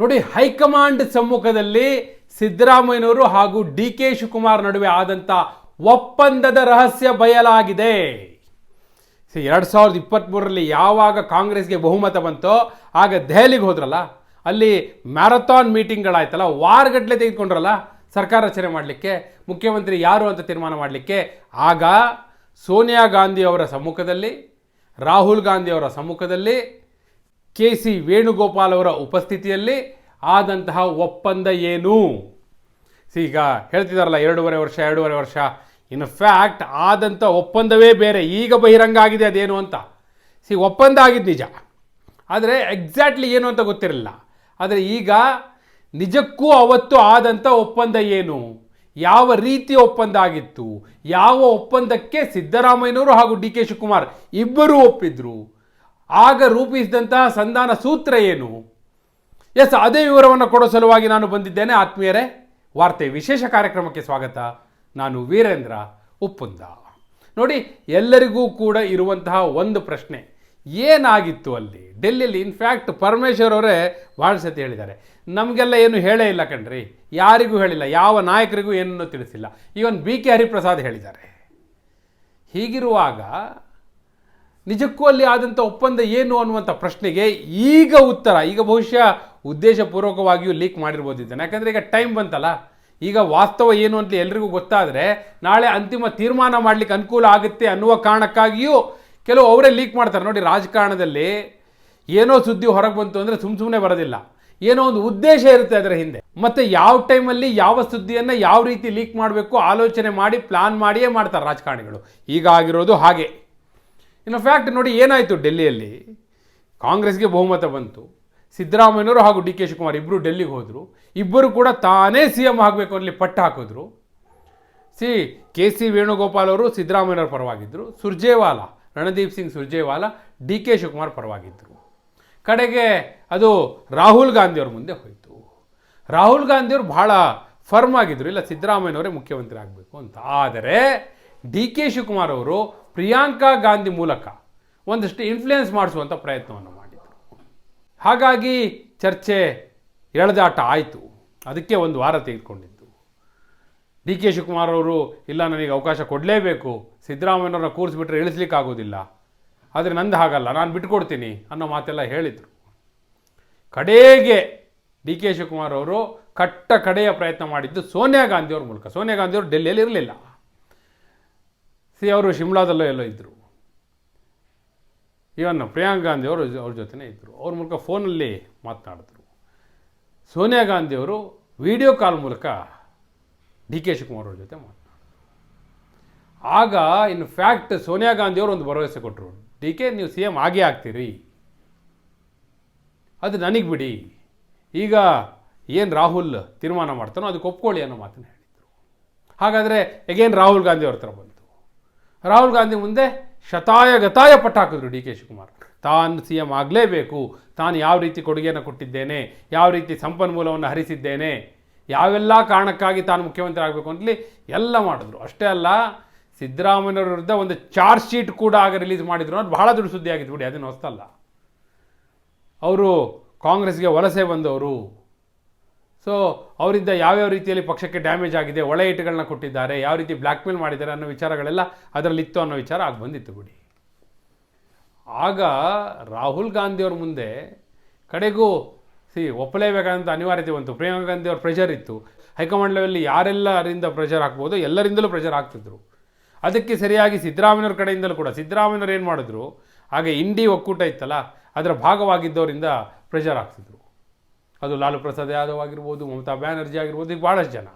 ನೋಡಿ, ಹೈಕಮಾಂಡ್ ಸಮ್ಮುಖದಲ್ಲಿ ಸಿದ್ದರಾಮಯ್ಯನವರು ಹಾಗೂ ಡಿ ಕೆ ಶಿವಕುಮಾರ್ ನಡುವೆ ಆದಂಥ ಒಪ್ಪಂದದ ರಹಸ್ಯ ಬಯಲಾಗಿದೆ. ಎರಡು ಸಾವಿರದ ಇಪ್ಪತ್ತ್ಮೂರರಲ್ಲಿ ಯಾವಾಗ ಕಾಂಗ್ರೆಸ್ಗೆ ಬಹುಮತ ಬಂತೋ, ಆಗ ದೆಹಲಿಗೆ ಹೋದ್ರಲ್ಲ? ಅಲ್ಲಿ ಮ್ಯಾರಥಾನ್ ಮೀಟಿಂಗ್ಗಳಾಯ್ತಲ್ಲ ವಾರಗಟ್ಟಲೆ ತೆಗೆದುಕೊಂಡ್ರಲ್ಲ ಸರ್ಕಾರ ರಚನೆ ಮಾಡಲಿಕ್ಕೆ, ಮುಖ್ಯಮಂತ್ರಿ ಯಾರು ಅಂತ ತೀರ್ಮಾನ ಮಾಡಲಿಕ್ಕೆ? ಆಗ ಸೋನಿಯಾ ಗಾಂಧಿ ಅವರ ಸಮ್ಮುಖದಲ್ಲಿ, ರಾಹುಲ್ ಗಾಂಧಿ ಅವರ ಸಮ್ಮುಖದಲ್ಲಿ ಕೆ ಸಿ ವೇಣುಗೋಪಾಲ್ ಅವರ ಉಪಸ್ಥಿತಿಯಲ್ಲಿ ಆದಂತಹ ಒಪ್ಪಂದ ಏನು? ಈಗ ಹೇಳ್ತಿದಾರಲ್ಲ, ಎರಡೂವರೆ ವರ್ಷ ಎರಡೂವರೆ ವರ್ಷ. ಇನ್ ಫ್ಯಾಕ್ಟ್ ಆದಂಥ ಒಪ್ಪಂದವೇ ಬೇರೆ. ಈಗ ಬಹಿರಂಗ ಆಗಿದೆ ಅದೇನು ಅಂತ. ಸಿ, ಒಪ್ಪಂದ ಆಗಿದ್ದು ನಿಜ. ಆದರೆ ಎಕ್ಸಾಕ್ಟ್ಲಿ ಏನು ಅಂತ ಗೊತ್ತಿರಲಿಲ್ಲ. ಆದರೆ ಈಗ ನಿಜಕ್ಕೂ ಅವತ್ತು ಆದಂಥ ಒಪ್ಪಂದ ಏನು? ಯಾವ ರೀತಿಯ ಒಪ್ಪಂದ ಆಗಿತ್ತು? ಯಾವ ಒಪ್ಪಂದಕ್ಕೆ ಸಿದ್ದರಾಮಯ್ಯನವರು ಹಾಗೂ ಡಿ ಕೆ ಶಿವಕುಮಾರ್ ಇಬ್ಬರೂ ಒಪ್ಪಿದ್ರು? ಆಗ ರೂಪಿಸಿದಂತಹ ಸಂಧಾನ ಸೂತ್ರ ಏನು? ಎಸ್, ಅದೇ ವಿವರವನ್ನು ಕೊಡೋ ಸಲುವಾಗಿ ನಾನು ಬಂದಿದ್ದೇನೆ. ಆತ್ಮೀಯರೇ ವಾರ್ತೆ ವಿಶೇಷ ಕಾರ್ಯಕ್ರಮಕ್ಕೆ ಸ್ವಾಗತ. ನಾನು ವೀರೇಂದ್ರ ಉಪ್ಪುಂದ. ನೋಡಿ, ಎಲ್ಲರಿಗೂ ಕೂಡ ಇರುವಂತಹ ಒಂದು ಪ್ರಶ್ನೆ. ಏನಾಗಿತ್ತು ಅಲ್ಲಿ? ಡೆಲ್ಲಿಯಲ್ಲಿ ಇನ್ಫ್ಯಾಕ್ಟ್ ಪರಮೇಶ್ವರ್ ಅವರೇ ಭಾಳ ಸತಿ ಹೇಳಿದ್ದಾರೆ. ನಮಗೆಲ್ಲ ಏನು ಹೇಳೇ ಇಲ್ಲ ಕಣ್ರಿ. ಯಾರಿಗೂ ಹೇಳಿಲ್ಲ, ಯಾವ ನಾಯಕರಿಗೂ ಏನನ್ನೂ ತಿಳಿಸಿಲ್ಲ. ಈವನ್ ಬಿ ಕೆ ಹರಿಪ್ರಸಾದ್ ಹೇಳಿದ್ದಾರೆ. ಹೀಗಿರುವಾಗ ನಿಜಕ್ಕೂ ಅಲ್ಲಿ ಆದಂಥ ಒಪ್ಪಂದ ಏನು ಅನ್ನುವಂಥ ಪ್ರಶ್ನೆಗೆ ಈಗ ಉತ್ತರ, ಈಗ ಬಹುಶಃ ಉದ್ದೇಶಪೂರ್ವಕವಾಗಿಯೂ ಲೀಕ್ ಮಾಡಿರ್ಬೋದಿದ್ದಾನೆ ಯಾಕಂದರೆ ಈಗ ಟೈಮ್ ಬಂತಲ್ಲ, ಈಗ ವಾಸ್ತವ ಏನು ಅಂತ ಎಲ್ರಿಗೂ ಗೊತ್ತಾದರೆ ನಾಳೆ ಅಂತಿಮ ತೀರ್ಮಾನ ಮಾಡಲಿಕ್ಕೆ ಅನುಕೂಲ ಆಗುತ್ತೆ ಅನ್ನುವ ಕಾರಣಕ್ಕಾಗಿಯೂ ಕೆಲವು ಅವರೇ ಲೀಕ್ ಮಾಡ್ತಾರೆ. ನೋಡಿ, ರಾಜಕಾರಣದಲ್ಲಿ ಏನೋ ಸುದ್ದಿ ಹೊರಗೆ ಬಂತು ಅಂದರೆ ಸುಮ್ಮ ಸುಮ್ಮನೆ ಬರೋದಿಲ್ಲ. ಏನೋ ಒಂದು ಉದ್ದೇಶ ಇರುತ್ತೆ ಅದರ ಹಿಂದೆ. ಮತ್ತು ಯಾವ ಟೈಮಲ್ಲಿ ಯಾವ ಸುದ್ದಿಯನ್ನು ಯಾವ ರೀತಿ ಲೀಕ್ ಮಾಡಬೇಕು ಆಲೋಚನೆ ಮಾಡಿ ಪ್ಲಾನ್ ಮಾಡಿಯೇ ಮಾಡ್ತಾರೆ ರಾಜಕಾರಣಿಗಳು. ಈಗ ಆಗಿರೋದು ಹಾಗೆ. ಇನ್ನು ಫ್ಯಾಕ್ಟ್ ನೋಡಿ ಏನಾಯಿತು ಡೆಲ್ಲಿಯಲ್ಲಿ? ಕಾಂಗ್ರೆಸ್ಗೆ ಬಹುಮತ ಬಂತು. ಸಿದ್ದರಾಮಯ್ಯನವರು ಹಾಗೂ ಡಿ ಕೆ ಶಿವಕುಮಾರ್ ಇಬ್ಬರು ಡೆಲ್ಲಿಗೆ ಹೋದರು. ಇಬ್ಬರು ಕೂಡ ತಾನೇ ಸಿ ಎಂ ಆಗಬೇಕು ಅಲ್ಲಿ ಪಟ್ಟು ಹಾಕಿದ್ರು. ಸಿ, ಕೆ ಸಿ ವೇಣುಗೋಪಾಲ್ ಅವರು ಸಿದ್ದರಾಮಯ್ಯನವ್ರ ಪರವಾಗಿದ್ದರು ಸುರ್ಜೇವಾಲಾ, ರಣದೀಪ್ ಸಿಂಗ್ ಸುರ್ಜೇವಾಲಾ, ಡಿ ಕೆ ಶಿವಕುಮಾರ್ ಪರವಾಗಿದ್ದರು ಕಡೆಗೆ ಅದು ರಾಹುಲ್ ಗಾಂಧಿಯವ್ರ ಮುಂದೆ ಹೋಯಿತು. ರಾಹುಲ್ ಗಾಂಧಿಯವರು ಬಹಳ ಫರ್ಮ್ ಆಗಿದ್ರು. ಇಲ್ಲ, ಸಿದ್ದರಾಮಯ್ಯನವರೇ ಮುಖ್ಯಮಂತ್ರಿ ಆಗಬೇಕು ಅಂತ. ಆದರೆ ಡಿ ಕೆ ಶಿವಕುಮಾರ್ ಅವರು ಪ್ರಿಯಾಂಕಾ ಗಾಂಧಿ ಮೂಲಕ ಒಂದಷ್ಟು ಇನ್ಫ್ಲುಯೆನ್ಸ್ ಮಾಡಿಸುವಂಥ ಪ್ರಯತ್ನವನ್ನು ಮಾಡಿದರು. ಹಾಗಾಗಿ ಚರ್ಚೆ ಎಳೆದಾಟ ಆಯಿತು. ಅದಕ್ಕೆ ಒಂದು ವಾರ ತೆಗೆದುಕೊಂಡಿದ್ದು. ಡಿ ಕೆ ಶಿವಕುಮಾರ್ ಅವರು, ಇಲ್ಲ, ನನಗೆ ಅವಕಾಶ ಕೊಡಲೇಬೇಕು ಸಿದ್ದರಾಮಯ್ಯವ್ರನ್ನ ಕೂರಿಸ್ಬಿಟ್ರೆ ಇಳಿಸ್ಲಿಕ್ಕಾಗೋದಿಲ್ಲ. ಆದರೆ ನಂದು ಹಾಗಲ್ಲ, ನಾನು ಬಿಟ್ಕೊಡ್ತೀನಿ ಅನ್ನೋ ಮಾತೆಲ್ಲ ಹೇಳಿದರು. ಕಡೆಗೆ ಡಿ ಕೆ ಶಿವಕುಮಾರ್ ಅವರು ಕಟ್ಟ ಕಡೆಯ ಪ್ರಯತ್ನ ಮಾಡಿದ್ದು ಸೋನಿಯಾ ಗಾಂಧಿಯವ್ರ ಮೂಲಕ. ಸೋನಿಯಾ ಗಾಂಧಿಯವರು ಡೆಲ್ಲಿಯಲ್ಲಿ ಇರಲಿಲ್ಲ ಸಿ ಅವರು ಶಿಮ್ಲಾದಲ್ಲೋ ಎಲ್ಲೋ ಇದ್ದರು ಇವನ್ನ ಪ್ರಿಯಾಂಕ್ ಗಾಂಧಿ ಅವರು ಅವ್ರ ಜೊತೆನೇ ಇದ್ದರು ಅವ್ರ ಮೂಲಕ ಫೋನಲ್ಲಿ ಮಾತನಾಡಿದ್ರು. ಸೋನಿಯಾ ಗಾಂಧಿಯವರು ವಿಡಿಯೋ ಕಾಲ್ ಮೂಲಕ ಡಿ ಕೆ ಶಿವಕುಮಾರ್ ಅವ್ರ ಜೊತೆ ಮಾತನಾಡಿದ್ರು. ಆಗ ಇನ್ ಫ್ಯಾಕ್ಟ್ ಸೋನಿಯಾ ಗಾಂಧಿಯವರು ಒಂದು ಭರವಸೆ ಕೊಟ್ಟರು ಡಿ ಕೆ, ನೀವು ಸಿ ಎಂ ಆಗೇ ಆಗ್ತೀರಿ. ಅದು ನನಗೆ ಬಿಡಿ. ಈಗ ಏನು ರಾಹುಲ್ ತೀರ್ಮಾನ ಮಾಡ್ತಾನೋ ಅದಕ್ಕೆ ಒಪ್ಕೊಳ್ಳಿ ಅನ್ನೋ ಮಾತನ್ನು ಹೇಳಿದರು. ಹಾಗಾದರೆ ಎಗೇನ್ ರಾಹುಲ್ ಗಾಂಧಿ ಅವ್ರ ಹತ್ರ ಬಂತು ರಾಹುಲ್ ಗಾಂಧಿ ಮುಂದೆ ಶತಾಯ ಗತಾಯ ಪಟ್ಟಾಕಿದ್ರು ಡಿ ಕೆ ಶಿವಕುಮಾರ್. ತಾನು ಸಿ ಎಂ ಆಗಲೇಬೇಕು. ತಾನು ಯಾವ ರೀತಿ ಕೊಡುಗೆಯನ್ನು ಕೊಟ್ಟಿದ್ದೇನೆ, ಯಾವ ರೀತಿ ಸಂಪನ್ಮೂಲವನ್ನು ಹರಿಸಿದ್ದೇನೆ, ಯಾವೆಲ್ಲ ಕಾರಣಕ್ಕಾಗಿ ತಾನು ಮುಖ್ಯಮಂತ್ರಿ ಆಗಬೇಕು ಅಂತಲಿ ಎಲ್ಲ ಮಾಡಿದ್ರು. ಅಷ್ಟೇ ಅಲ್ಲ ಸಿದ್ದರಾಮಯ್ಯವ್ರ ವಿರುದ್ಧ ಒಂದು ಚಾರ್ಜ್ ಶೀಟ್ ಕೂಡ ಆಗ ರಿಲೀಸ್ ಮಾಡಿದ್ರು ಅದು ಭಾಳ ದೊಡ್ಡ ಸುದ್ದಿ ಆಗಿತ್ತು ಬಿಡಿ, ಅದನ್ನು ಹೊಸ್ತಲ್ಲ. ಅವರು ಕಾಂಗ್ರೆಸ್ಗೆ ವಲಸೆ ಬಂದವರು. ಸೊ ಅವರಿಂದ ಯಾವ್ಯಾವ ರೀತಿಯಲ್ಲಿ ಪಕ್ಷಕ್ಕೆ ಡ್ಯಾಮೇಜ್ ಆಗಿದೆ, ಒಳ್ಳೆ ಇಟ್ಟುಗಳನ್ನ ಕೊಟ್ಟಿದ್ದಾರೆ, ಯಾವ ರೀತಿ ಬ್ಲ್ಯಾಕ್ಮೇಲ್ ಮಾಡಿದ್ದಾರೆ ಅನ್ನೋ ವಿಚಾರಗಳೆಲ್ಲ ಅದರಲ್ಲಿತ್ತು ಅನ್ನೋ ವಿಚಾರ ಆಗಿ ಬಂದಿತ್ತು ಬಿಡಿ. ಆಗ ರಾಹುಲ್ ಗಾಂಧಿಯವ್ರ ಮುಂದೆ ಕಡೆಗೂ ಸಿ ಒಪ್ಪಲೇಬೇಕಾದಂಥ ಅನಿವಾರ್ಯತೆ ಬಂತು. ಪ್ರಿಯಾಂಕಾ ಗಾಂಧಿ ಅವ್ರ ಪ್ರೆಷರ್ ಇತ್ತು. ಹೈಕಮಾಂಡ್ ಲೆವೆಲ್ಲಿ ಯಾರೆಲ್ಲರಿಂದ ಪ್ರೆಷರ್ ಹಾಕ್ಬೋದು? ಎಲ್ಲರಿಂದಲೂ ಪ್ರೆಷರ್ ಆಗ್ತಿದ್ರು ಅದಕ್ಕೆ ಸರಿಯಾಗಿ ಸಿದ್ದರಾಮಯ್ಯವ್ರ ಕಡೆಯಿಂದಲೂ ಕೂಡ ಸಿದ್ದರಾಮಯ್ಯವ್ರು ಏನು ಮಾಡಿದ್ರು? ಹಾಗೆ ಇಂಡಿ ಒಕ್ಕೂಟ ಇತ್ತಲ್ಲ, ಅದರ ಭಾಗವಾಗಿದ್ದವರಿಂದ ಪ್ರೆಷರ್ ಹಾಕ್ತಿದ್ರು. ಅದು ಲಾಲು ಪ್ರಸಾದ್ ಯಾದವ್ ಆಗಿರ್ಬೋದು, ಮಮತಾ ಬ್ಯಾನರ್ಜಿ ಆಗಿರ್ಬೋದು ಈಗ ಭಾಳಷ್ಟು ಜನ.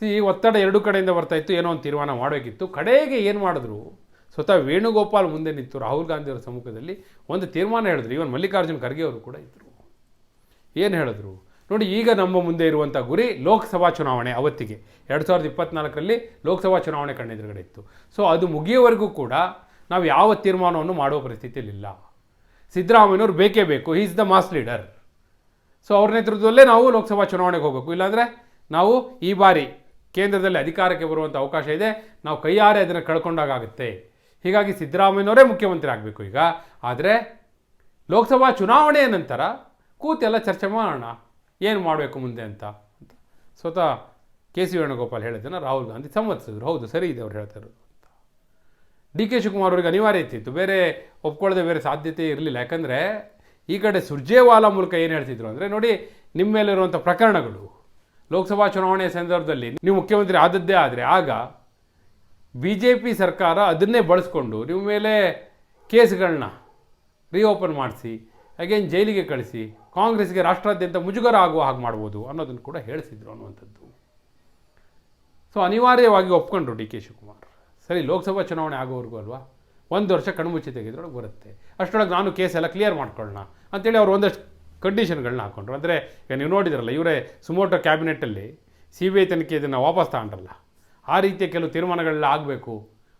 ಸಿ ಒತ್ತಡ ಎರಡು ಕಡೆಯಿಂದ ಬರ್ತಾ ಇತ್ತು, ಏನೋ ಒಂದು ತೀರ್ಮಾನ ಮಾಡಬೇಕಿತ್ತು ಕಡೆಗೆ ಏನು ಮಾಡಿದ್ರು, ಸ್ವತಃ ವೇಣುಗೋಪಾಲ್ ಮುಂದೆ ನಿಂತು ರಾಹುಲ್ ಗಾಂಧಿ ಅವರ ಸಮ್ಮುಖದಲ್ಲಿ ಒಂದು ತೀರ್ಮಾನ ಹೇಳಿದ್ರು. ಇವನ್ ಮಲ್ಲಿಕಾರ್ಜುನ್ ಖರ್ಗೆ ಅವರು ಕೂಡ ಇದ್ದರು ಏನು ಹೇಳಿದ್ರು? ನೋಡಿ, ಈಗ ನಮ್ಮ ಮುಂದೆ ಇರುವಂಥ ಗುರಿ ಲೋಕಸಭಾ ಚುನಾವಣೆ ಅವತ್ತಿಗೆ. ಎರಡು ಸಾವಿರದ ಇಪ್ಪತ್ನಾಲ್ಕರಲ್ಲಿ ಲೋಕಸಭಾ ಚುನಾವಣೆ ಕಣ್ಣೆದುರುಗಡೆ ಇತ್ತು. ಸೊ ಅದು ಮುಗಿಯುವವರೆಗೂ ಕೂಡ ನಾವು ಯಾವ ತೀರ್ಮಾನವನ್ನು ಮಾಡುವ ಪರಿಸ್ಥಿತಿಯಲ್ಲಿಲ್ಲ. ಸಿದ್ದರಾಮಯ್ಯನವರು ಬೇಕೇ ಬೇಕು. Is the mass leader so ಅವ್ರ ನೇತೃತ್ವದಲ್ಲೇ ನಾವು ಲೋಕಸಭಾ ಚುನಾವಣೆಗೆ ಹೋಗಬೇಕು. ಇಲ್ಲಾಂದರೆ ನಾವು ಈ ಬಾರಿ ಕೇಂದ್ರದಲ್ಲಿ ಅಧಿಕಾರಕ್ಕೆ ಬರುವಂಥ ಅವಕಾಶ ಇದೆ. ನಾವು ಕೈಯಾರೆ ಅದನ್ನು ಕಳ್ಕೊಂಡಾಗುತ್ತೆ ಹೀಗಾಗಿ ಸಿದ್ದರಾಮಯ್ಯನವರೇ ಮುಖ್ಯಮಂತ್ರಿ ಆಗಬೇಕು ಈಗ. ಆದರೆ ಲೋಕಸಭಾ ಚುನಾವಣೆಯ ನಂತರ ಕೂತೆಲ್ಲ ಚರ್ಚೆ ಮಾಡೋಣ. ಏನು ಮಾಡಬೇಕು ಮುಂದೆ ಅಂತ. ಅಂತ ಸ್ವತಃ ಕೆ ಸಿ ವೇಣುಗೋಪಾಲ್ ಹೇಳಿದ್ದನ್ನು ರಾಹುಲ್ ಗಾಂಧಿ ಸಮ್ಮತಿಸಿದ್ರು. ಹೌದು, ಸರಿ ಇದೆ ಅವ್ರು ಹೇಳ್ತಾ ಇರೋದು ಅಂತ. ಡಿ ಕೆ ಶಿವಕುಮಾರ್ ಅವರಿಗೆ ಅನಿವಾರ್ಯ ಇತ್ತಿತ್ತು ಬೇರೆ ಒಪ್ಕೊಳ್ಳದೆ ಬೇರೆ ಸಾಧ್ಯತೆ ಇರಲಿಲ್ಲ. ಯಾಕಂದರೆ ಈ ಕಡೆ ಸುರ್ಜೇವಾಲಾ ಮೂಲಕ ಏನು ಹೇಳ್ತಿದ್ರು ಅಂದರೆ, ನೋಡಿ ನಿಮ್ಮ ಮೇಲಿರುವಂಥ ಪ್ರಕರಣಗಳು, ಲೋಕಸಭಾ ಚುನಾವಣೆಯ ಸಂದರ್ಭದಲ್ಲಿ ನೀವು ಮುಖ್ಯಮಂತ್ರಿ ಆದದ್ದೇ ಆದರೆ ಆಗ ಬಿ ಜೆ ಪಿ ಸರ್ಕಾರ ಅದನ್ನೇ ಬಳಸ್ಕೊಂಡು ನಿಮ್ಮ ಮೇಲೆ ಕೇಸ್ಗಳನ್ನ ರೀಓಪನ್ ಮಾಡಿಸಿ ಅಗೇನ್ ಜೈಲಿಗೆ ಕಳಿಸಿ, ಕಾಂಗ್ರೆಸ್ಗೆ ರಾಷ್ಟ್ರಾದ್ಯಂತ ಮುಜುಗರ ಆಗುವ ಹಾಗೆ ಮಾಡ್ಬೋದು ಅನ್ನೋದನ್ನು ಕೂಡ ಹೇಳಿಸಿದ್ರು ಅನ್ನುವಂಥದ್ದು. ಸೊ ಅನಿವಾರ್ಯವಾಗಿ ಒಪ್ಕೊಂಡ್ರು ಡಿ ಕೆ ಶಿವಕುಮಾರ್. ಸರಿ, ಲೋಕಸಭಾ ಚುನಾವಣೆ ಆಗೋವರೆಗೂ ಅಲ್ವಾ? ಒಂದು ವರ್ಷ ಕಣ್ಮುಚ್ಚಿ ತೆಗೆದ್ರೊಳಗೆ ಬರುತ್ತೆ. ಅಷ್ಟರೊಳಗೆ ನಾನು ಕೇಸೆಲ್ಲ ಕ್ಲಿಯರ್ ಮಾಡ್ಕೊಳ್ಳೋಣ. ಅಂತೇಳಿ ಅವ್ರು ಒಂದಷ್ಟು ಕಂಡೀಷನ್ಗಳನ್ನ ಹಾಕೊಂಡ್ರು. ಅಂದರೆ ಈಗ ನೀವು ನೋಡಿದ್ರಲ್ಲ, ಇವರೇ ಸುಮೋಟೋ ಕ್ಯಾಬಿನೆಟ್ಟಲ್ಲಿ ಸಿ ಬಿ ಐ ತನಿಖೆ ಇದನ್ನು ವಾಪಸ್ ತಗೊಂಡ್ರಲ್ಲ. ಆ ರೀತಿಯ ಕೆಲವು ತೀರ್ಮಾನಗಳೆಲ್ಲ ಆಗಬೇಕು.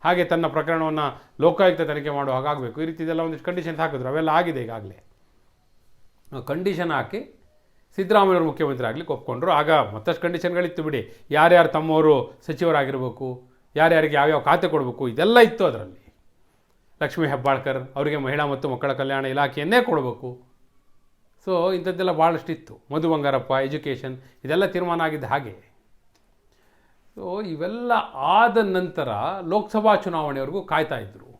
ಹಾಗೆ ತನ್ನ ಪ್ರಕರಣವನ್ನು ಲೋಕಾಯುಕ್ತ ತನಿಖೆ ಮಾಡುವ ಹಾಗಾಗಬೇಕು ಈ ರೀತಿದೆಲ್ಲ ಒಂದಷ್ಟು ಕಂಡೀಷನ್ಸ್ ಹಾಕಿದ್ರು. ಅವೆಲ್ಲ ಆಗಿದೆ ಈಗಾಗಲೇ. ಕಂಡೀಷನ್ ಹಾಕಿ ಸಿದ್ದರಾಮಯ್ಯವರು ಮುಖ್ಯಮಂತ್ರಿ ಆಗಲಿಕ್ಕೆ ಒಪ್ಕೊಂಡ್ರು. ಆಗ ಮತ್ತಷ್ಟು ಕಂಡೀಷನ್ಗಳಿತ್ತು ಬಿಡಿ. ಯಾರ್ಯಾರು ತಮ್ಮವರು ಸಚಿವರಾಗಿರಬೇಕು, ಯಾರ್ಯಾರಿಗೆ ಯಾವ್ಯಾವ ಖಾತೆ ಕೊಡಬೇಕು, ಇದೆಲ್ಲ ಇತ್ತು ಅದರಲ್ಲಿ. ಲಕ್ಷ್ಮೀ ಹೆಬ್ಬಾಳ್ಕರ್ ಅವರಿಗೆ ಮಹಿಳಾ ಮತ್ತು ಮಕ್ಕಳ ಕಲ್ಯಾಣ ಇಲಾಖೆಯನ್ನೇ ಕೊಡಬೇಕು. ಸೊ ಇಂಥದ್ದೆಲ್ಲ ಭಾಳಷ್ಟು ಇತ್ತು. ಮಧು ಬಂಗಾರಪ್ಪ ಎಜುಕೇಷನ್ ಇದೆಲ್ಲ ತೀರ್ಮಾನ ಆಗಿದ್ದ ಹಾಗೆ. ಸೊ ಇವೆಲ್ಲ ಆದ ನಂತರ ಲೋಕಸಭಾ ಚುನಾವಣೆವರೆಗೂ ಇದ್ದರು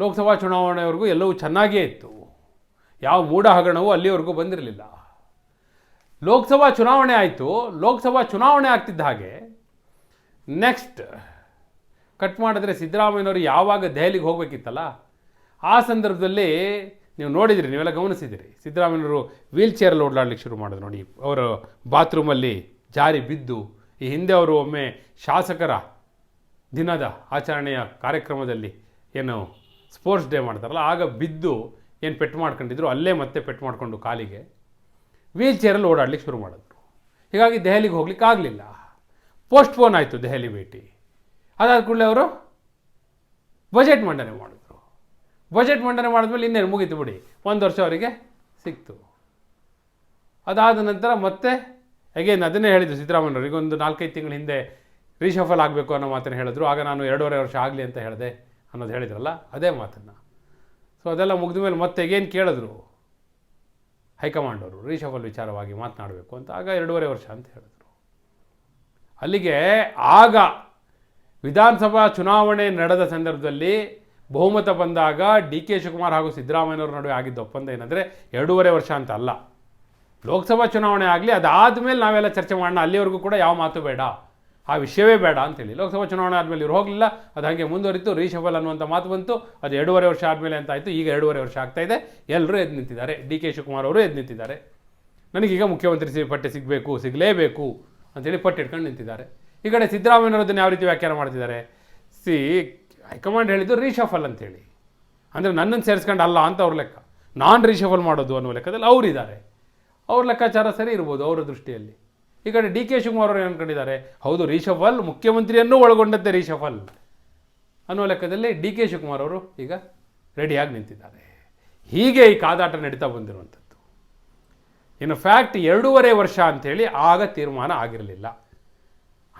ಲೋಕಸಭಾ ಚುನಾವಣೆವರೆಗೂ ಎಲ್ಲವೂ ಚೆನ್ನಾಗೇ ಇತ್ತು. ಯಾವ ಮೂಢ ಹಗರಣವೂ ಅಲ್ಲಿವರೆಗೂ ಬಂದಿರಲಿಲ್ಲ. ಲೋಕಸಭಾ ಚುನಾವಣೆ ಆಯಿತು. ಲೋಕಸಭಾ ಚುನಾವಣೆ ಆಗ್ತಿದ್ದ ಹಾಗೆ ನೆಕ್ಸ್ಟ್ ಕಟ್ ಮಾಡಿದ್ರೆ ಸಿದ್ದರಾಮಯ್ಯನವರು ಯಾವಾಗ ದೆಹಲಿಗೆ ಹೋಗಬೇಕಿತ್ತಲ್ಲ, ಆ ಸಂದರ್ಭದಲ್ಲಿ ನೀವು ನೋಡಿದಿರಿ, ನೀವೆಲ್ಲ ಗಮನಿಸಿದಿರಿ. ಸಿದ್ದರಾಮಯ್ಯನವರು ವೀಲ್ ಚೇರಲ್ಲಿ ಓಡಾಡ್ಲಿಕ್ಕೆ ಶುರು ಮಾಡಿದ್ರು ನೋಡಿ, ಅವರು ಬಾತ್ರೂಮಲ್ಲಿ ಜಾರಿ ಬಿದ್ದು, ಈ ಹಿಂದೆ ಅವರು ಒಮ್ಮೆ ಶಾಸಕರ ದಿನದ ಆಚರಣೆಯ ಕಾರ್ಯಕ್ರಮದಲ್ಲಿ ಏನು ಸ್ಪೋರ್ಟ್ಸ್ ಡೇ ಮಾಡ್ತಾರಲ್ಲ, ಆಗ ಬಿದ್ದು ಏನು ಪೆಟ್ಟು ಮಾಡ್ಕೊಂಡಿದ್ರು, ಅಲ್ಲೇ ಮತ್ತೆ ಪೆಟ್ಟು ಮಾಡಿಕೊಂಡು ಕಾಲಿಗೆ ವೀಲ್ ಚೇರಲ್ಲಿ ಓಡಾಡ್ಲಿಕ್ಕೆ ಶುರು ಮಾಡಿದ್ರು. ಹೀಗಾಗಿ ದೆಹಲಿಗೆ ಹೋಗ್ಲಿಕ್ಕೆ ಆಗಲಿಲ್ಲ ಪೋಸ್ಟ್ಪೋನ್ ಆಯಿತು ದೆಹಲಿ ಭೇಟಿ. ಅದಾದ ಕೂಡಲೇ ಅವರು ಬಜೆಟ್ ಮಂಡನೆ ಮಾಡಿದ್ರು. ಬಜೆಟ್ ಮಂಡನೆ ಮಾಡಿದ್ಮೇಲೆ ಇನ್ನೇನು ಮುಗೀತು ಬಿಡಿ. ಒಂದು ವರ್ಷ ಅವರಿಗೆ ಸಿಕ್ತು. ಅದಾದ ನಂತರ ಮತ್ತೆ ಅಗೇನ್ ಅದನ್ನೇ ಹೇಳಿದ್ರು ಸಿದ್ದರಾಮಯ್ಯವ್ರಿಗೆ ಒಂದು ನಾಲ್ಕೈದು ತಿಂಗಳ ಹಿಂದೆ ರೀಶಫಲ್ ಆಗಬೇಕು ಅನ್ನೋ ಮಾತನ್ನು ಹೇಳಿದ್ರು. ಆಗ ನಾನು ಎರಡೂವರೆ ವರ್ಷ ಆಗಲಿ ಅಂತ ಹೇಳಿದೆ ಅನ್ನೋದು ಹೇಳಿದ್ರಲ್ಲ, ಅದೇ ಮಾತನ್ನು. ಸೊ ಅದೆಲ್ಲ ಮುಗಿದ ಮೇಲೆ ಮತ್ತೆ ಏನು ಕೇಳಿದ್ರು ಹೈಕಮಾಂಡ್ ಅವರು ರೀಶಫಲ್ ವಿಚಾರವಾಗಿ ಮಾತನಾಡಬೇಕು ಅಂತ. ಆಗ ಎರಡೂವರೆ ವರ್ಷ ಅಂತ ಹೇಳಿದ್ರು. ಅಲ್ಲಿಗೆ ಆಗ ವಿಧಾನಸಭಾ ಚುನಾವಣೆ ನಡೆದ ಸಂದರ್ಭದಲ್ಲಿ ಬಹುಮತ ಬಂದಾಗ ಡಿ ಕೆ ಶಿವಕುಮಾರ್ ಹಾಗೂ ಸಿದ್ದರಾಮಯ್ಯವ್ರ ನಡುವೆ ಆಗಿದ್ದ ಒಪ್ಪಂದ ಏನಂದರೆ ಎರಡೂವರೆ ವರ್ಷ ಅಂತ ಅಲ್ಲ. ಲೋಕಸಭಾ ಚುನಾವಣೆ ಆಗಲಿ ಅದಾದಮೇಲೆ ನಾವೆಲ್ಲ ಚರ್ಚೆ ಮಾಡೋಣ, ಅಲ್ಲಿವರೆಗೂ ಕೂಡ ಯಾವ ಮಾತು ಬೇಡ, ಆ ವಿಷಯವೇ ಬೇಡ ಅಂತೇಳಿ ಲೋಕಸಭಾ ಚುನಾವಣೆ ಆದಮೇಲೆ ಇವ್ರು ಹೋಗಲಿಲ್ಲ, ಅದು ಹಾಗೆ ಮುಂದುವರಿತು, ರೀಶಫಲ್ ಅನ್ನುವಂಥ ಮಾತು ಬಂತು, ಅದು ಎರಡೂವರೆ ವರ್ಷ ಆದಮೇಲೆ ಅಂತ ಆಯಿತು, ಈಗ ಎರಡೂವರೆ ವರ್ಷ ಆಗ್ತಾ ಇದೆ ಎಲ್ಲರೂ ಎದ್ದು ನಿಂತಿದ್ದಾರೆ, ಡಿ ಕೆ ಶಿವಕುಮಾರ್ ಅವರು ಎದ್ದು ನಿಂತಿದ್ದಾರೆ. ನನಗೀಗ ಮುಖ್ಯಮಂತ್ರಿ ಸಿ ಪಟ್ಟೆ ಸಿಗಬೇಕು, ಸಿಗಲೇಬೇಕು ಅಂತೇಳಿ ಪಟ್ಟಿಟ್ಕೊಂಡು ನಿಂತಿದ್ದಾರೆ. ಈ ಕಡೆ ಸಿದ್ದರಾಮಯ್ಯನವರದನ್ನು ಯಾವ ರೀತಿ ವ್ಯಾಖ್ಯಾನ ಮಾಡ್ತಿದ್ದಾರೆ? ಸಿ, ಹೈಕಮಾಂಡ್ ಹೇಳಿದ್ದು ರೀಶಫಲ್ ಅಂತೇಳಿ. ಅಂದರೆ ನನ್ನನ್ನು ಸೇರಿಸ್ಕೊಂಡು ಅಲ್ಲ ಅಂತ ಅವ್ರ ಲೆಕ್ಕ. ನಾನು ರೀಶಫಲ್ ಮಾಡೋದು ಅನ್ನೋ ಲೆಕ್ಕದಲ್ಲಿ ಅವರಿದ್ದಾರೆ. ಅವ್ರ ಲೆಕ್ಕಾಚಾರ ಸರಿ ಇರ್ಬೋದು ಅವರ ದೃಷ್ಟಿಯಲ್ಲಿ. ಈ ಕಡೆ ಡಿ ಕೆ ಶಿವಕುಮಾರ್ ಅವರು ಏನು ಅನ್ಕೊಂಡಿದ್ದಾರೆ ಹೌದು ರೀಶಫಲ್ ಮುಖ್ಯಮಂತ್ರಿಯನ್ನು ಒಳಗೊಂಡಂತೆ ರೀಶಫಲ್ ಅನ್ನೋ ಲೆಕ್ಕದಲ್ಲಿ ಡಿ ಕೆ ಶಿವಕುಮಾರ್ ಅವರು ಈಗ ರೆಡಿಯಾಗಿ ನಿಂತಿದ್ದಾರೆ. ಹೀಗೆ ಈ ಕಾದಾಟ ನಡೀತಾ ಬಂದಿರುವಂಥದ್ದು. ಇನ್ನು ಫ್ಯಾಕ್ಟ್ ಎರಡೂವರೆ ವರ್ಷ ಅಂಥೇಳಿ ಆಗ ತೀರ್ಮಾನ ಆಗಿರಲಿಲ್ಲ.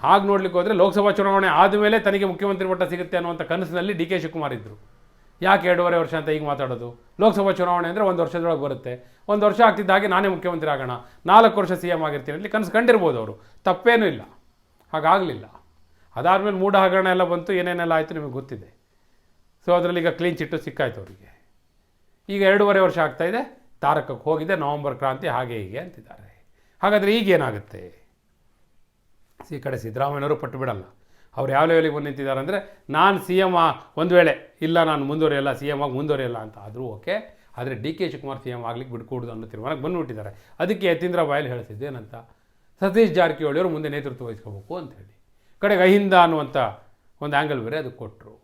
ಹಾಗೆ ನೋಡ್ಲಿಕ್ಕೆ ಹೋದರೆ ಲೋಕಸಭಾ ಚುನಾವಣೆ ಆದಮೇಲೆ ತನಗೆ ಮುಖ್ಯಮಂತ್ರಿ ಪಟ್ಟ ಸಿಗುತ್ತೆ ಅನ್ನುವಂಥ ಕನಸಿನಲ್ಲಿ ಡಿ ಕೆ ಶಿವಕುಮಾರ್ ಇದ್ದರು ಯಾಕೆ ಎರಡೂವರೆ ವರ್ಷ ಅಂತ ಈಗ ಮಾತಾಡೋದು? ಲೋಕಸಭಾ ಚುನಾವಣೆ ಅಂದರೆ ಒಂದು ವರ್ಷದೊಳಗೆ ಬರುತ್ತೆ. ಒಂದು ವರ್ಷ ಆಗ್ತಿದ್ದ ಹಾಗೆ ನಾನೇ ಮುಖ್ಯಮಂತ್ರಿ ಆಗೋಣ. ನಾಲ್ಕು ವರ್ಷ ಸಿ ಎಂ ಆಗಿರ್ತೀನಿ. ಅಲ್ಲಿ ಕನಸು ಕಂಡಿರ್ಬೋದು ಅವರು. ತಪ್ಪೇನೂ ಇಲ್ಲ. ಹಾಗಾಗಲಿಲ್ಲ. ಅದಾದಮೇಲೆ ಮೂಢ ಹಗರಣ ಎಲ್ಲ ಬಂತು. ಏನೇನೆಲ್ಲ ಆಯಿತು ನಿಮಗೆ ಗೊತ್ತಿದೆ. ಸೊ ಅದರಲ್ಲಿ ಈಗ ಕ್ಲೀನ್ ಚಿಟ್ಟು ಸಿಕ್ಕಾಯ್ತು ಅವರಿಗೆ. ಈಗ ಎರಡೂವರೆ ವರ್ಷ ಆಗ್ತಾಯಿದೆ ತಾರಕಕ್ಕೆ ಹೋಗಿದೆ. ನವಂಬರ್ ಕ್ರಾಂತಿ ಹಾಗೆ ಹೀಗೆ ಅಂತಿದ್ದಾರೆ. ಹಾಗಾದರೆ ಈಗ ಈ ಕಡೆ ಸಿದ್ದರಾಮಯ್ಯವರು ಪಟ್ಟು ಬಿಡಲ್ಲ. ಅವ್ರು ಯಾವ ಲೆವೆಲಿಗೆ ಬಂದು ನಿಂತಿದ್ದಾರೆ ಅಂದರೆ, ನಾನು ಸಿ ಎಂ ಒಂದು ವೇಳೆ, ಇಲ್ಲ ನಾನು ಮುಂದುವರಿಯಲ್ಲ ಸಿ ಎಂ ಆಗಿ ಮುಂದುವರಿಯಲ್ಲ ಅಂತ ಆದರೂ ಓಕೆ ಆದರೆ D K Shivakumar C M ಆಗ್ಲಿಕ್ಕೆ ಬಿಡ್ಕೂಡುದು ಅನ್ನೋ ತೀರ್ಮಾನಕ್ಕೆ ಬಂದುಬಿಟ್ಟಿದ್ದಾರೆ. ಅದಕ್ಕೆ ಯತೀಂದ್ರ ಬಾಯಲ್ಲಿ ಹೇಳ್ತಿದ್ದೇನಂತ ಸತೀಶ್ ಜಾರಕಿಹೊಳಿ ಅವರು ಮುಂದೆ ನೇತೃತ್ವ ವಹಿಸ್ಕೋಬೇಕು ಅಂತೇಳಿ ಕಡೆಗೆ ಅಹಿಂದ ಅನ್ನುವಂಥ ಒಂದು ಆ್ಯಂಗಲ್ ಬೇರೆ ಅದಕ್ಕೆ ಕೊಟ್ಟರು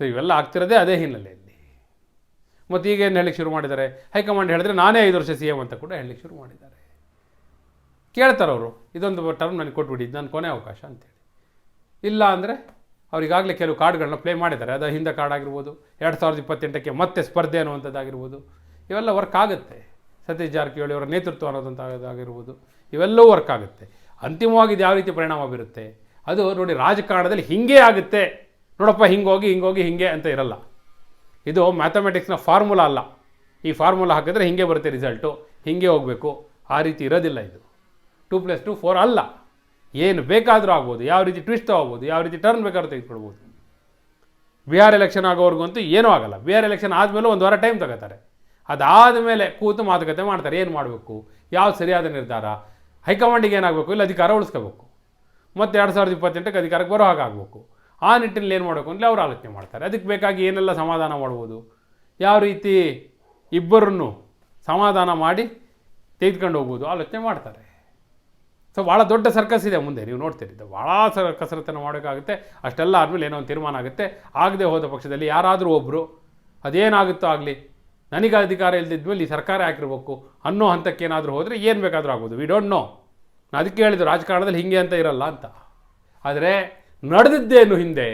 ಸೊ ಇವೆಲ್ಲ ಆಗ್ತಿರೋದೇ ಅದೇ ಹಿನ್ನೆಲೆಯಲ್ಲಿ ಮತ್ತು ಈಗ ಏನು ಹೇಳಲಿಕ್ಕೆ ಶುರು ಮಾಡಿದ್ದಾರೆ? ಹೈಕಮಾಂಡ್ ಹೇಳಿದ್ರೆ ನಾನೇ ಐದು ವರ್ಷ ಸಿ ಎಂ ಅಂತ ಕೂಡ ಹೇಳಲಿಕ್ಕೆ ಶುರು ಮಾಡಿದ್ದಾರೆ. ಕೇಳ್ತಾರೆ ಅವರು, ಇದೊಂದು ಟರ್ಮ್ ನನಗೆ ಕೊಟ್ಬಿಡಿ ಇದು ನನ್ನ ಕೊನೆ ಅವಕಾಶ ಅಂತೇಳಿ. ಇಲ್ಲ ಅಂದರೆ ಅವರಿಗಾಗಲೇ ಕೆಲವು ಕಾರ್ಡ್ಗಳನ್ನ ಪ್ಲೇ ಮಾಡಿದ್ದಾರೆ. ಅದು ಹಿಂದೆ ಕಾರ್ಡ್ ಆಗಿರ್ಬೋದು, ಎರಡು ಸಾವಿರದ ಇಪ್ಪತ್ತೆಂಟಕ್ಕೆ ಮತ್ತೆ ಸ್ಪರ್ಧೆ ಅನ್ನುವಂಥದ್ದಾಗಿರ್ಬೋದು. ಇವೆಲ್ಲ ವರ್ಕ್ ಆಗುತ್ತೆ. ಸತೀಶ್ ಜಾರಕಿಹೊಳಿ ಅವರ ನೇತೃತ್ವ ಅನ್ನೋದಂಥದ್ದಾಗಿರ್ಬೋದು ಇವೆಲ್ಲವೂ ವರ್ಕ್ ಆಗುತ್ತೆ. ಅಂತಿಮವಾಗಿ ಇದು ಯಾವ ರೀತಿ ಪರಿಣಾಮ ಬೀರುತ್ತೆ? ಅದು ನೋಡಿ ರಾಜಕಾರಣದಲ್ಲಿ ಹಿಂಗೆ ಆಗುತ್ತೆ. ನೋಡಪ್ಪ, ಹಿಂಗೋಗಿ ಹಿಂಗೋಗಿ, ಹಿಂಗೆ ಅಂತ ಇರಲ್ಲ. ಇದು ಮ್ಯಾಥಮೆಟಿಕ್ಸ್ನ ಫಾರ್ಮುಲಾ ಅಲ್ಲ. ಈ ಫಾರ್ಮುಲಾ ಹಾಕಿದ್ರೆ ಹಿಂಗೆ ಬರುತ್ತೆ ರಿಸಲ್ಟು ಹಿಂಗೆ ಹೋಗಬೇಕು. ಆ ರೀತಿ ಇರೋದಿಲ್ಲ ಇದು. ಟೂ ಪ್ಲಸ್ ಟು ಫೋರ್ ಅಲ್ಲ. ಏನು ಬೇಕಾದರೂ ಆಗ್ಬೋದು, ಯಾವ ರೀತಿ ಟ್ವಿಸ್ಟ್ ಆಗ್ಬೋದು ಯಾವ ರೀತಿ ಟರ್ನ್ ಬೇಕಾದ್ರೂ ತೆಗೆದುಕೊಳ್ಬೋದು. ಬಿಹಾರ್ ಎಲೆಕ್ಷನ್ ಆಗೋವರೆಗಂತೂ ಏನೂ ಆಗಲ್ಲ. ಬಿಹಾರ್ ಎಲೆಕ್ಷನ್ ಆದಮೇಲೆ ಒಂದು ವಾರ ಟೈಮ್ ತಗೋತಾರೆ. ಅದಾದ ಮೇಲೆ ಕೂತು ಮಾತುಕತೆ ಮಾಡ್ತಾರೆ, ಏನು ಮಾಡಬೇಕು, ಯಾವ್ದು ಸರಿಯಾದ ನಿರ್ಧಾರ, ಹೈಕಮಾಂಡಿಗೆ ಏನಾಗಬೇಕು ಇಲ್ಲ ಅಧಿಕಾರ ಉಳಿಸ್ಕೋಬೇಕು. ಮತ್ತು ಎರಡು ಸಾವಿರದ ಇಪ್ಪತ್ತೆಂಟಕ್ಕೆ ಅಧಿಕಾರಕ್ಕೆ ಬರೋ ಹಾಗಾಗಬೇಕು ಆ ನಿಟ್ಟಿನಲ್ಲಿ ಏನು ಮಾಡಬೇಕು ಅಂದರೆ ಅವರು ಆಲೋಚನೆ ಮಾಡ್ತಾರೆ. ಅದಕ್ಕೆ ಬೇಕಾಗಿ ಏನೆಲ್ಲ ಸಮಾಧಾನ ಮಾಡ್ಬೋದು? ಯಾವ ರೀತಿ ಇಬ್ಬರನ್ನು ಸಮಾಧಾನ ಮಾಡಿ ತೆಗೆದುಕೊಂಡು ಹೋಗ್ಬೋದು ಆಲೋಚನೆ ಮಾಡ್ತಾರೆ. ಸೊ ಭಾಳ ದೊಡ್ಡ ಸರ್ಕಸ್ ಇದೆ ಮುಂದೆ, ನೀವು ನೋಡ್ತೀರಿ. ಭಾಳ ಸರ್ ಕಸರತ್ತನ್ನು ಮಾಡೋಕ್ಕಾಗುತ್ತೆ. ಅಷ್ಟೆಲ್ಲ ಆದಮೇಲೆ ಏನೋ ಒಂದು ತೀರ್ಮಾನ ಆಗುತ್ತೆ. ಆಗದೆ ಹೋದ ಪಕ್ಷದಲ್ಲಿ ಯಾರಾದರೂ ಒಬ್ಬರು ಅದೇನಾಗುತ್ತೋ ಆಗಲಿ, ನನಗೆ ಅಧಿಕಾರ ಇಲ್ಲದಿದ್ಮೇಲೆ ಈ ಸರ್ಕಾರ ಹಾಕಿರ್ಬೇಕು ಅನ್ನೋ ಹಂತಕ್ಕೆ ಏನಾದರೂ ಹೋದರೆ ಏನು ಬೇಕಾದರೂ ಆಗ್ಬೋದು. ವಿ ಡೋಂಟ್ ನೋ ನಾನು ಅದಕ್ಕೆ ಹೇಳಿದ್ದು, ರಾಜಕಾರಣದಲ್ಲಿ ಹಿಂಗೆ ಅಂತ ಇರಲ್ಲ ಅಂತ. ಆದರೆ ನಡೆದಿದ್ದೇನು ಹಿಂದೆ,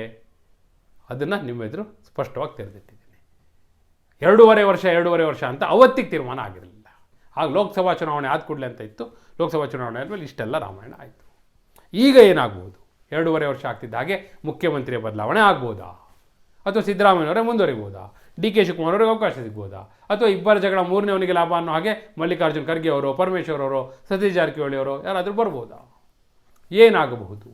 ಅದನ್ನು ನಿಮ್ಮ ಎದುರು ಸ್ಪಷ್ಟವಾಗಿ ತೆರೆದಿಟ್ಟಿದ್ದೀನಿ. ಎರಡೂವರೆ ವರ್ಷ ಎರಡೂವರೆ ವರ್ಷ ಅಂತ ಅವತ್ತಿಗೆ ತೀರ್ಮಾನ ಆಗಿರಲಿಲ್ಲ ಆಗ ಲೋಕಸಭಾ ಚುನಾವಣೆ ಆದ ಕೂಡಲೇ ಅಂತ ಇತ್ತು. ಲೋಕಸಭಾ ಚುನಾವಣೆ ಆದಮೇಲೆ ಇಷ್ಟೆಲ್ಲ ರಾಮಾಯಣ ಆಯಿತು. ಈಗ ಏನಾಗ್ಬೋದು? ಎರಡೂವರೆ ವರ್ಷ ಆಗ್ತಿದ್ದ ಹಾಗೆ ಮುಖ್ಯಮಂತ್ರಿಯ ಬದಲಾವಣೆ ಆಗ್ಬೋದಾ? ಅಥವಾ ಸಿದ್ದರಾಮಯ್ಯನವರೇ ಮುಂದುವರಿಬೋದಾ? ಡಿ ಕೆ ಶಿವಕುಮಾರ್ ಅವರಿಗೆ ಅವಕಾಶ ಸಿಗ್ಬೋದಾ? ಅಥವಾ ಇಬ್ಬರ ಜಗಳ ಮೂರನೇವನಿಗೆ ಲಾಭ ಅನ್ನೋ ಹಾಗೆ ಮಲ್ಲಿಕಾರ್ಜುನ್ ಖರ್ಗೆ ಅವರು, ಪರಮೇಶ್ವರ್ ಅವರು, ಸತೀಶ್ ಜಾರಕಿಹೊಳಿ ಅವರು ಯಾರಾದರೂ ಬರ್ಬೋದಾ? ಏನಾಗಬಹುದು?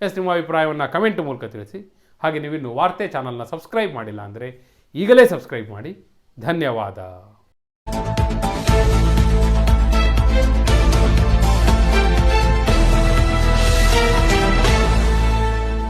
ಎಸ್, ನಿಮ್ಮ ಅಭಿಪ್ರಾಯವನ್ನು ಕಮೆಂಟ್ ಮೂಲಕ ತಿಳಿಸಿ. ಹಾಗೆ ನೀವಿನ್ನು ವಾರ್ತೆ ಚಾನಲ್ನ ಸಬ್ಸ್ಕ್ರೈಬ್ ಮಾಡಿಲ್ಲ ಅಂದರೆ ಈಗಲೇ ಸಬ್ಸ್ಕ್ರೈಬ್ ಮಾಡಿ. ಧನ್ಯವಾದ.